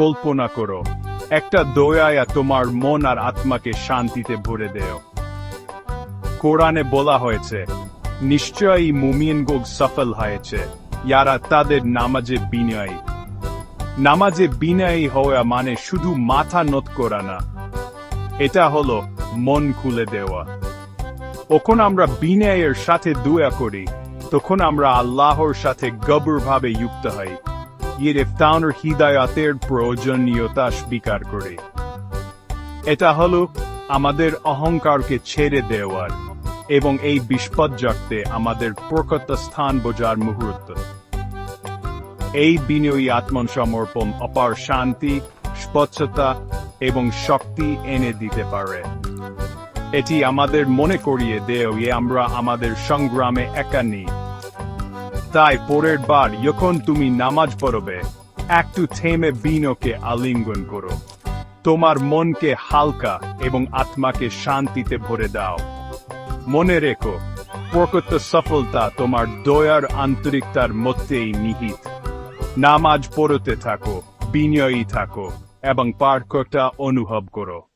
কল্পনা করো, একটা দয়ায়া তোমার মন আর আত্মাকে শান্তিতে ভরে দেও। কোরআনে বলা হয়েছে, নিশ্চয়ই মুমিন গোগ সফল হয়েছে, ইয়ারা তাদের নামাজে বিনয়ী। নামাজে বিনয়ী হওয়া মানে শুধু মাথা নত করা না, এটা হলো মন খুলে দেওয়া। যখন আমরা বিনয়ের সাথে দুয়া করি, তখন আমরা আল্লাহর সাথে গভীরভাবে যুক্ত হই। এর ইফতানোর হৃদয়াতের প্রয়োজনীয়তা স্বীকার করি। এটা হলো আমাদের অহংকারকে ছেড়ে দেওয়ার এবং এই বিস্পজ্জাক্তে আমাদের প্রকৃত স্থান বোঝার মুহূর্ত। এই বিনয়ী আত্মসমর্পণ অপার শান্তি, স্বচ্ছতা এবং শক্তি এনে দিতে পারে। এটি আমাদের মনে করিয়ে দেয় আমরা আমাদের সংগ্রামে একা নেই। তাই পরের বার যখন তুমি নামাজ পড়বে, একটু থেমে বিনকে আলিঙ্গন করো। তোমার মনকে হালকা এবং আত্মাকে শান্তিতে ভরে দাও। মনে রেখো, প্রকৃত সফলতা তোমার দয়ার আন্তরিকতার মধ্যেই নিহিত। নামাজ পড়তে থাকো বিনয়ী থাকো এবং পার্কটা অনুভব করো।